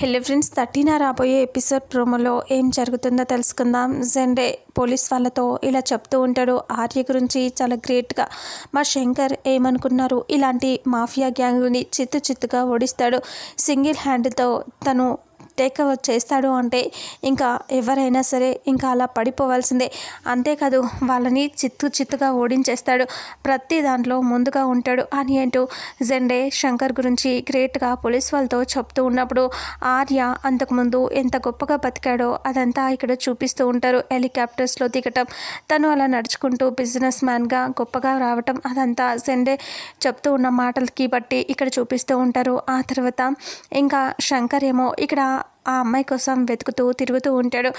Hello friends thirteen రాబోయే episode ప్రోమోలో ఏం జరుగుతుందో తెలుసుకుందాం. జెండే పోలీస్ వాళ్ళతో ఇలా చెప్తూ ఉంటాడు. ఆర్య గురించి చాలా గ్రేట్గా మా శంకర్ ఏమనుకున్నారు? ఇలాంటి మాఫియా గ్యాంగ్ని చిత్తు చిత్తుగా ఓడిస్తాడు. సింగిల్ హ్యాండ్తో తను టేక్ ఓవర్ చేస్తాడు అంటే ఇంకా ఎవరైనా సరే ఇంకా అలా పడిపోవాల్సిందే. అంతేకాదు వాళ్ళని చిత్తు చిత్తుగా ఓడించేస్తాడు. ప్రతి దాంట్లో ముందుగా ఉంటాడు అని అంటూ జెండే శంకర్ గురించి గ్రేట్గా పోలీస్ వాళ్ళతో చెప్తూ ఉన్నప్పుడు ఆర్య అంతకుముందు ఎంత గొప్పగా బతికాడో అదంతా ఇక్కడ చూపిస్తూ ఉంటారు. హెలికాప్టర్స్లో దిగటం తను అలా నడుచుకుంటూ బిజినెస్ మ్యాన్గా గొప్పగా రావటం అదంతా జెండే చెప్తూ ఉన్న మాటలకి బట్టి ఇక్కడ చూపిస్తూ ఉంటారు. ఆ తర్వాత ఇంకా శంకర్ ఏమో ఇక్కడ ఆ అమ్మాయి కోసం వెతుకుతూ తిరుగుతూ ఉంటాడు.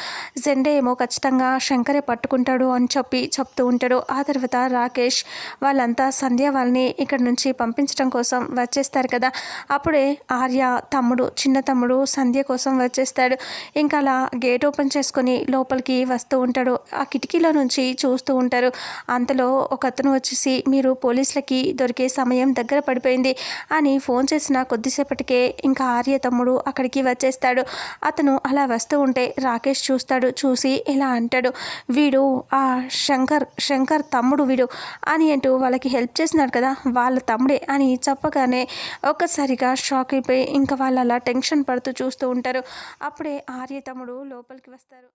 జెండే ఏమో ఖచ్చితంగా శంకరే పట్టుకుంటాడు అని చెప్పి చెప్తూ ఉంటాడు. ఆ తర్వాత రాకేష్ వాళ్ళంతా సంధ్య వాళ్ళని ఇక్కడ నుంచి పంపించడం కోసం వచ్చేస్తారు కదా. అప్పుడే ఆర్య తమ్ముడు చిన్న తమ్ముడు సంధ్య కోసం వచ్చేస్తాడు. ఇంకా అలా గేట్ ఓపెన్ చేసుకొని లోపలికి వస్తూ ఉంటాడు. ఆ కిటికీలో నుంచి చూస్తూ ఉంటారు. అంతలో ఒక అతను వచ్చేసి మీరు పోలీసులకి దొరికే సమయం దగ్గర పడిపోయింది అని ఫోన్ చేసిన కొద్దిసేపటికే ఇంకా ఆర్య తమ్ముడు అక్కడికి వచ్చేస్తాడు. అతను అలా వస్తూ ఉంటే రాకేష్ చూస్తాడు చూసి ఇలా అంటాడు వీడు ఆ శంకర్ శంకర్ తమ్ముడు వీడు అని అంటూ వాళ్ళకి హెల్ప్ చేసినాడు కదా వాళ్ళ తమ్ముడే అని చెప్పగానే ఒక్కసారిగా షాక్ అయిపోయి ఇంకా వాళ్ళు అలా టెన్షన్ పడుతూ చూస్తూ ఉంటారు. అప్పుడే ఆర్య తమ్ముడు లోపలికి వస్తారు.